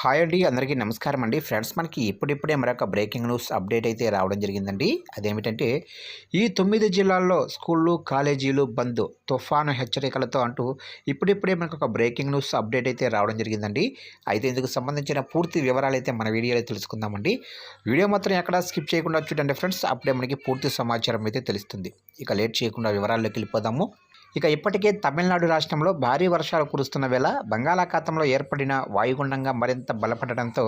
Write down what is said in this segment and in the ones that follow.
Hi అండి అందరికీ నమస్కారం అండి. ఫ్రెండ్స్ మనకి ఇప్పుడిప్పుడే మరొక బ్రేకింగ్ న్యూస్ అప్డేట్ అయితే రావడం జరిగిందండి. అదేమిటంటే ఈ తొమ్మిది జిల్లాల్లో స్కూళ్ళు కాలేజీలు బంద్ తుఫాను హెచ్చరికలతో అంటూ ఇప్పుడిప్పుడే మనకు ఒక బ్రేకింగ్ న్యూస్ అప్డేట్ అయితే రావడం జరిగిందండి. అయితే ఇందుకు సంబంధించిన పూర్తి వివరాలు అయితే మన వీడియోలో తెలుసుకుందామండి. వీడియో మాత్రం ఎక్కడ స్కిప్ చేయకుండా చూడండి ఫ్రెండ్స్. అప్పుడే మనకి పూర్తి సమాచారం అయితే తెలుస్తుంది. ఇక లేట్ చేయకుండా వివరాల్లోకి వెళ్ళిపోదాము. ఇక ఇప్పటికే తమిళనాడు రాష్ట్రంలో భారీ వర్షాలు కురుస్తున్న వేళ బంగాళాఖాతంలో ఏర్పడిన వాయుగుండంగా మరింత బలపడడంతో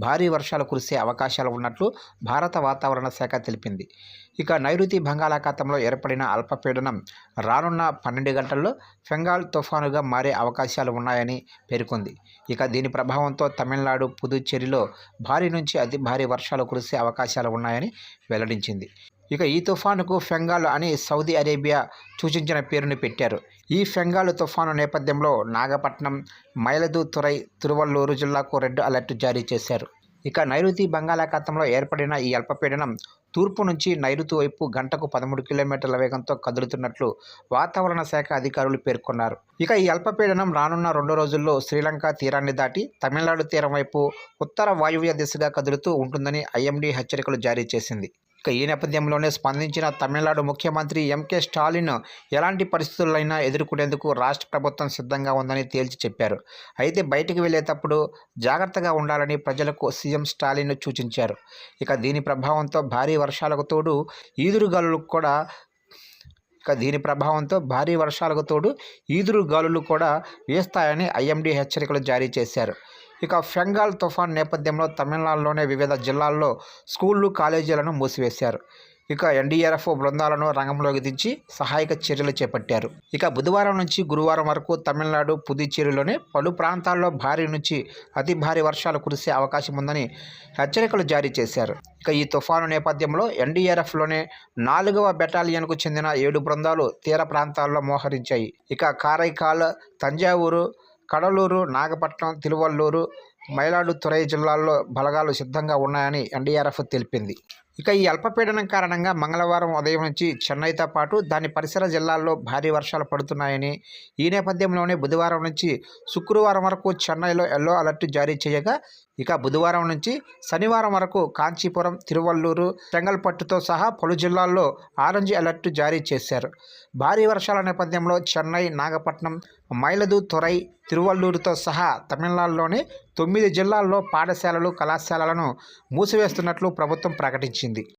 భారీ వర్షాలు కురిసే అవకాశాలు ఉన్నట్లు భారత వాతావరణ శాఖ తెలిపింది. ఇక నైరుతి బంగాళాఖాతంలో ఏర్పడిన అల్పపీడనం రానున్న పన్నెండు గంటల్లో ఫెంగాల్ తుఫానుగా మారే అవకాశాలు ఉన్నాయని పేర్కొంది. ఇక దీని ప్రభావంతో తమిళనాడు పుదుచ్చేరిలో భారీ నుంచి అతి భారీ వర్షాలు కురిసే అవకాశాలు ఉన్నాయని వెల్లడించింది. ఇక ఈ తుఫానుకు ఫెంగాల్ అని సౌదీ అరేబియా సూచించిన పేరుని పెట్టారు. ఈ ఫెంగాల్ తుఫాను నేపథ్యంలో నాగపట్నం మైలదుతురై తిరువల్లూరు జిల్లాకు రెడ్ అలర్ట్ జారీ చేశారు. ఇక నైరుతి బంగాళాఖాతంలో ఏర్పడిన ఈ అల్పపీడనం తూర్పు నుంచి నైరుతి వైపు గంటకు పదమూడు కిలోమీటర్ల వేగంతో కదులుతున్నట్లు వాతావరణ శాఖ అధికారులు పేర్కొన్నారు. ఇక ఈ అల్పపీడనం రానున్న రెండు రోజుల్లో శ్రీలంక తీరాన్ని దాటి తమిళనాడు తీరం వైపు ఉత్తర వాయువ్య దిశగా కదులుతూ ఉంటుందని ఐఎండీ హెచ్చరికలు జారీ చేసింది. ఈ నేపథ్యంలోనే స్పందించిన తమిళనాడు ముఖ్యమంత్రి ఎంకే స్టాలిన్ ఎలాంటి పరిస్థితులైనా ఎదుర్కొనేందుకు రాష్ట్ర ప్రభుత్వం సిద్ధంగా ఉందని తేల్చి చెప్పారు. అయితే బయటికి వెళ్ళేటప్పుడు జాగ్రత్తగా ఉండాలని ప్రజలకు సీఎం స్టాలిన్ సూచించారు. ఇక దీని ప్రభావంతో భారీ వర్షాలకు తోడు ఈదురుగాలు కూడా ఇక దీని ప్రభావంతో భారీ వర్షాలకు తోడు ఈదురు గాలులు కూడా వేస్తాయని ఐఎండీ హెచ్చరికలు జారీ చేశారు. ఇక ఫెంగాల్ తుఫాన్ నేపథ్యంలో తమిళనాడులోనే వివిధ జిల్లాల్లో స్కూళ్ళు కాలేజీలను మూసివేశారు. ఇక ఎన్డీఆర్ఎఫ్ బృందాలను రంగంలోకి దించి సహాయక చర్యలు చేపట్టారు. ఇక బుధవారం నుంచి గురువారం వరకు తమిళనాడు పుదుచ్చేరిలోని పలు ప్రాంతాల్లో భారీ నుంచి అతి భారీ వర్షాలు కురిసే అవకాశం ఉందని హెచ్చరికలు జారీ చేశారు. ఇక ఈ తుఫాను నేపథ్యంలో ఎన్డీఆర్ఎఫ్లోనే నాలుగవ బెటాలియన్కు చెందిన ఏడు బృందాలు తీర ప్రాంతాల్లో మోహరించాయి. ఇక కారైకాల్ తంజావూరు కడలూరు నాగపట్నం తిరువల్లూరు మైలాడుతురై జిల్లాల్లో బలగాలు సిద్ధంగా ఉన్నాయని ఎన్డీఆర్ఎఫ్ తెలిపింది. ఇక ఈ అల్పపీడనం కారణంగా మంగళవారం ఉదయం నుంచి చెన్నైతో పాటు దాని పరిసర జిల్లాల్లో భారీ వర్షాలు పడుతున్నాయని ఈ నేపథ్యంలోనే బుధవారం నుంచి శుక్రవారం వరకు చెన్నైలో ఎల్లో అలర్ట్ జారీ చేయగా ఇక బుధవారం నుంచి శనివారం వరకు కాంచీపురం తిరువల్లూరు చెంగల్పట్టుతో సహా పలు జిల్లాల్లో ఆరెంజ్ అలర్ట్ జారీ చేశారు. భారీ వర్షాల నేపథ్యంలో చెన్నై నాగపట్నం మైలదు తొరై తిరువల్లూరుతో సహా తమిళనాడులోని తొమ్మిది జిల్లాల్లో పాఠశాలలు కళాశాలలను మూసివేస్తున్నట్లు ప్రభుత్వం ప్రకటించింది.